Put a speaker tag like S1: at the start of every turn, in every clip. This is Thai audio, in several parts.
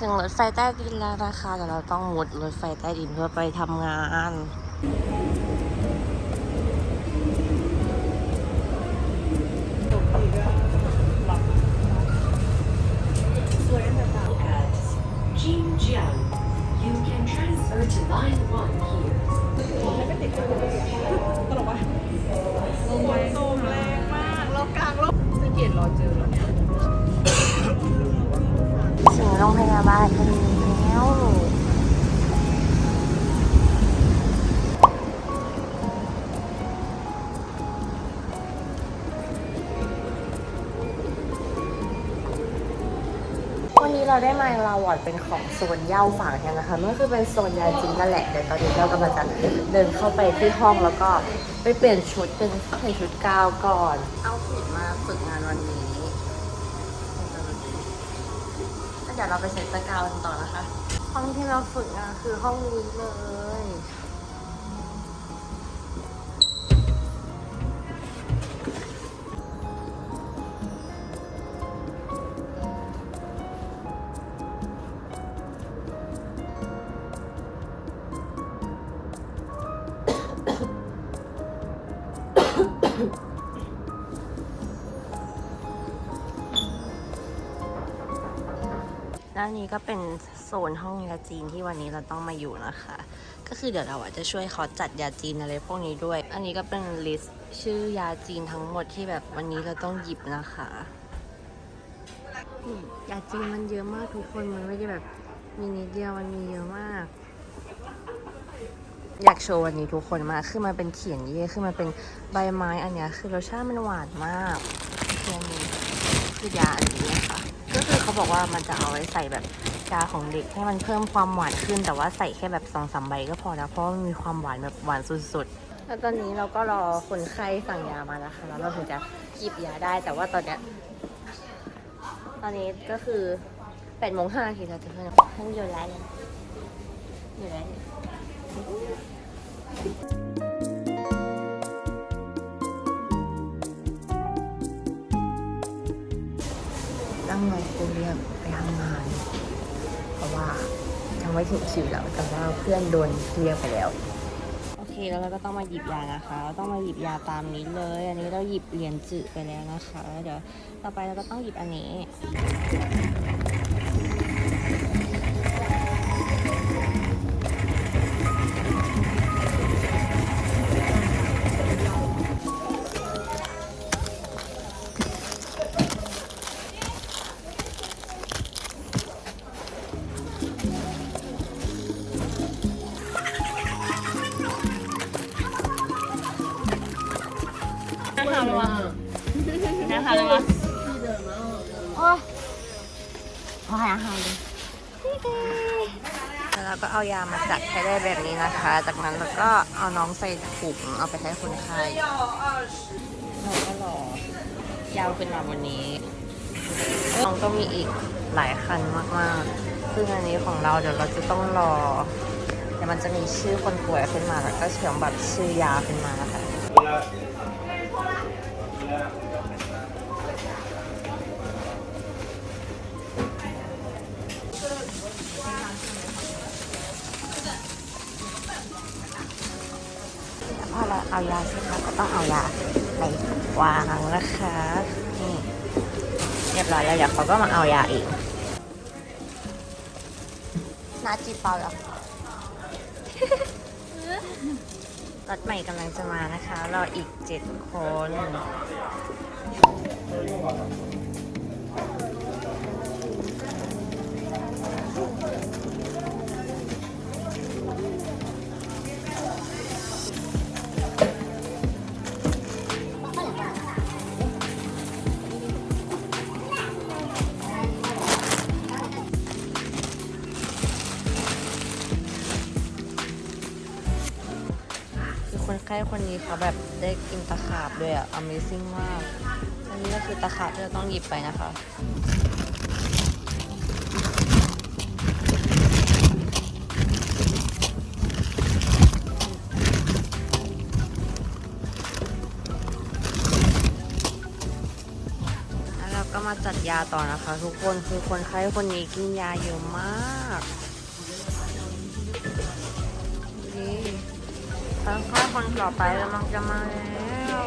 S1: ถึงรถไฟใต้ดินแล้วนะคะแต่เราต้องมุดรถไฟใต้ดินเพื่อไปทำงาน
S2: จิงเจีย
S1: You can transfer to line วันนี้เราได้มาลาวอดเป็นของโซนเย่าฝั่งกันนะคะมันก็คือเป็นโซนยาจีนนั่นแหละเดี๋ยวตอนนี้เรากำลังจะเดินเข้าไปที่ห้องแล้วก็ไปเปลี่ยนชุดเป็นใส่ชุดกาวก่อน เอาผิดมาฝึกงานวันนี้เดี๋ยวเราไปเซ็ตสกาวกันต่อนะคะ ห้องที่เราฝึกงานคือห้องนี้เลย ด้านนี้ก็เป็นโซนห้องยาจีนที่วันนี้เราต้องมาอยู่นะคะ ก็คือเดี๋ยวเราอะจะช่วยเขาจัดยาจีนอะไรพวกนี้ด้วย อันนี้ก็เป็นลิสต์ชื่อยาจีนทั้งหมดที่แบบวันนี้เราต้องหยิบนะคะนี่ยาจีนมันเยอะมากทุกคนมันไม่ได้แบบมีนิดเดียวมันมีเยอะมาก อยากโชว์วันนี้ทุกคนมากคือมันเป็นเขียนเย่คือมันเป็นใบไม้อันเนี้ยคือรสชาติมันหวานมากคืออันนี้คือยาอันนี้นะคะก็คือ เขาบอกว่ามันจะเอาไว้ใส่แบบยาของเด็กให้มันเพิ่มความหวานขึ้น แต่ว่าใส่แค่แบบสองสามใบก็พอแล้วเพราะว่ามันมีความหวานแบบหวานสุดๆ แล้วตอนนี้เราก็รอคนไข้สั่งยามานะคะแล้วเราถึงจะหยิบยาได้แต่ว่าตอนเนี้ยตอนนี้ก็คือแปดโมงห้าทีเราจะเพิ่งท่านอยู่ไรเลยอยู่ไรเล ไปทำงาน เพราะว่ายังไม่ถึงคิวแล้วแต่ว่าเพื่อนโดนเรียกไปแล้ว โอเคแล้วเราก็ต้องมาหยิบยานะคะเราต้องมาหยิบยาตามนี้เลย อันนี้เราหยิบเหรียญจืดไปแล้วนะคะ เดี๋ยวต่อไปเราก็ต้องหยิบอันนี้ อ้พอหายอาหารเลยแล้วเราก็เอายามาจัดให้ได้แบบนี้นะคะ จากนั้นเราก็เอาน้องใส่ถุงเอาไปให้คนไข้เราก็รอยาวขึ้นมาวันนี้ น้องก็มีอีกหลายคันมากๆ ซึ่งอันนี้ของเราเดี๋ยวเราจะต้องรอเดี๋ยวมันจะมีชื่อคนป่วยขึ้นมาแล้วก็เขียนแบบชื่อยาขึ้นมานะคะ เราเอายาเสร็จเราก็ต้องเอายาไปวางนะคะนี่เรียบร้อยแล้วเดี๋ยวเขาก็มาเอายาเองนาจีเปาเหรอรถใหม่กำลังจะมานะคะ รออีกเจ็ดคน คนไข้คนนี้เขาแบบได้กินตะขาบด้วยอะ Amazing มาก อันนี้ก็คือตะขาบที่เราต้องหยิบไปนะคะ แล้วเราก็มาจัดยาต่อนะคะ ทุกคนคือคนไข้คนนี้กินยาเยอะมาก คนไข้คนต่อไปกำลังจะมาแล้ว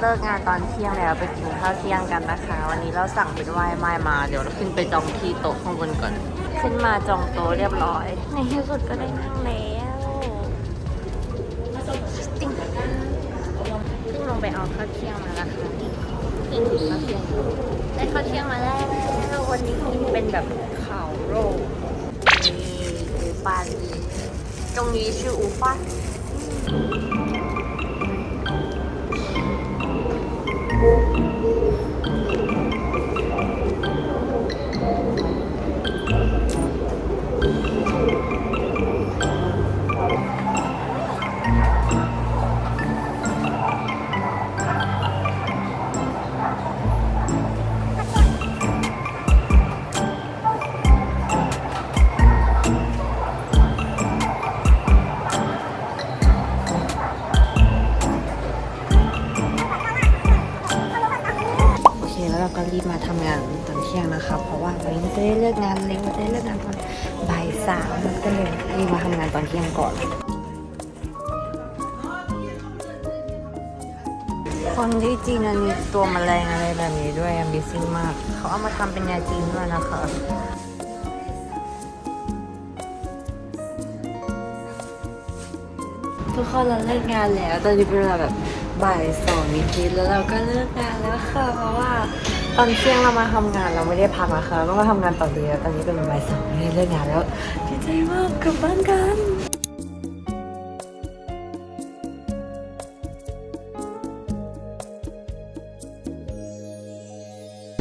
S1: เลิกงานตอนเที่ยงแล้วไปกินข้าวเที่ยงกันนะคะ วันนี้เราสั่งเป็นไวน์ไม้มา เดี๋ยวเราขึ้นไปจองที่โต๊ะข้างบนก่อน ขึ้นมาจองโต๊ะเรียบร้อย ในที่สุดก็ได้นั่งแล้วติ๊งเพิ่งลงไปเอาข้าวเที่ยงมาแล้วค่ะนี่ข้าวเที่ยงได้ข้าวเที่ยงมาแล้ววันนี้กินเป็นแบบข้าวโรนี่อูปานี ตรงนี้ชื่อ คนที่จีนมันมีตัวแมลงอะไรแบบนี้ด้วย Amazing มาก เขาเอามาทำเป็นยาจีนด้วยนะคะ ทุกคนเราเลิกงานแล้ว ตอนนี้เป็นเวลาแบบบ่ายสองนิดๆแล้วเราก็เลิกงานแล้วค่ะ เพราะว่าตอนเที่ยงเรามาทำงานเราไม่ได้พักนะคะก็มาทำงานต่อเลยตอนนี้เป็นบ่ายสองไม่ได้เลิกงานแล้วดีใจมากกลับบ้านกัน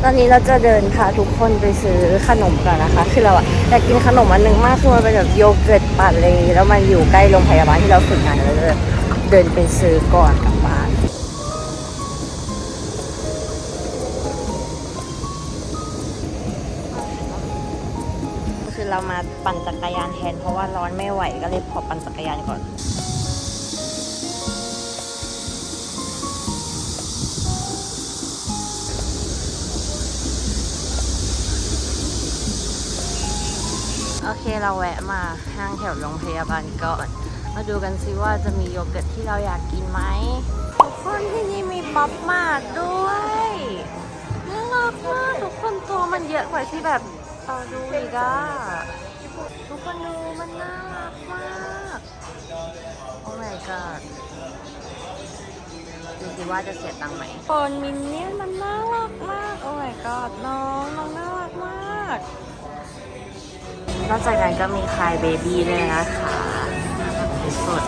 S1: ตอนนี้เราจะเดินพาทุกคนไปซื้อขนมกันนะคะ คือเราอะอยากกินขนมอันหนึ่งมากคือมันเป็นแบบโยเกิร์ตปั่นเลยแล้วมันอยู่ใกล้โรงพยาบาลที่เราฝึกงานเราเลยเดินไปซื้อก่อนกลับบ้านคือเรามาปั่นจักรยานแทนเพราะว่าร้อนไม่ไหวก็เลยพอปั่นจักรยานก่อน โอเคเราแวะมาห้างแถวโรงพยาบาลก่อน มาดูกันซิว่าจะมีโยเกิร์ตที่เราอยากกินไหมทุกคนที่นี่มีป๊อปมาทด้วยน่ารักมากทุกคนตัวมันเยอะกว่าที่แบบเราดูอีกอะทุกคนดูมันน่ารักมากโอ้ my god ดูสิว่าจะเสียตังค์ไหมปนมินเนี่ยมันน่ารักมาก โอ้ my god น้องน้องน่ารักมาก นอกจากนั้นก็มีคลายเบบี้ด้วยนะคะสุด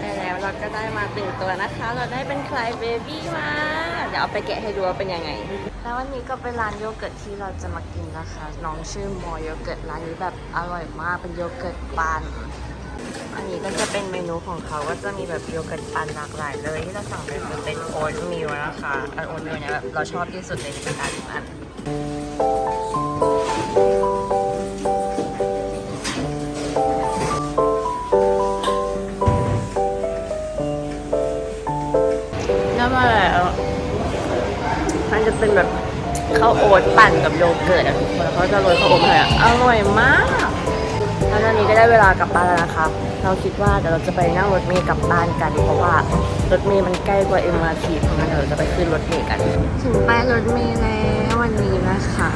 S1: ได้แล้วเราก็ได้มาตึงตัวนะคะ เราได้เป็นคลายเบบี้มา เดี๋ยวเอาไปแกะให้ดูว่าเป็นยังไง แล้ววันนี้ก็เป็นร้านโยเกิร์ตที่เราจะมากินนะคะ น้องชื่อมอโยเกิร์ตร้านนี้แบบอร่อยมากเป็นโยเกิร์ตปันอันนี้ก็จะเป็นเมนูของเขาก็จะมีแบบโยเกิร์ตปันหลากหลายเลยที่เราสั่งไปคือเป็นโอ๊ตมิลนะคะอันโอ๊ตมิลเนี่ยแบบเราชอบที่สุดในบรรดาทุกอันน้ จะเป็นแบบข้าวโอ๊ตปั่นกับโยเกิร์ตอะทุกคนเขาจะโรยข้าวโอ๊ตให้อะอร่อยมากแล้วตอนนี้ก็ได้เวลากลับบ้านแล้วนะคะเราคิดว่าเดี๋ยวเราจะไปนั่งรถเมล์กลับบ้านกัน เพราะว่ารถเมล์มันใกล้กว่า MRT เพราะงั้นเดี๋ยวเราจะไปขึ้นรถเมล์กัน ถึงป้ายรถเมล์แล้ววันนี้นะคะ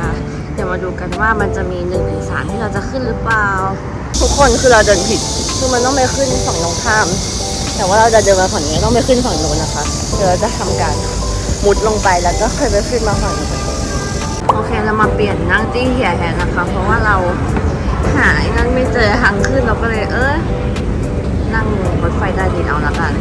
S1: เดี๋ยวมาดูกันว่ามันจะมีหนึ่งในสามที่เราจะขึ้นหรือเปล่า ทุกคนคือเราเดินผิดคือมันต้องไปขึ้นฝั่งตรงข้าม แต่ว่าเราจะเดินมาฝั่งนี้ต้องไปขึ้นฝั่งโน้นนะคะ เดี๋ยวเราจะทำการ มุดลงไปแล้วก็ค่อยไปขึ้นมาฝั่งนี้โอเคเรามาเปลี่ยนนั่งจี้เหียแทนนะคะ เพราะว่าเราหาไอ้นั่นไม่เจอทางขึ้นเราก็เลยเออนั่งรถไฟใต้ดินเอาละกัน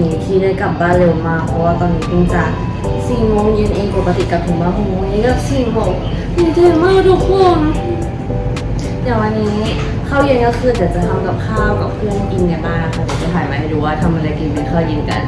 S1: นี้ที่ได้กลับบ้านเร็วมากเพราะว่าตอนนี้เพิ่งจะสี่โมงเย็นเองปกติกลับถึงบ้านหกโมงนี้ก็สี่โมงดีใจมากทุกคน เดี๋ยววันนี้ข้าวเย็นก็คือเดี๋ยวจะทำกับข้าวกับเพื่อนกินในบ้านนะคะเดี๋ยวจะถ่ายมาให้ดูว่าทำอะไรกินเป็นข้าวเย็นกัน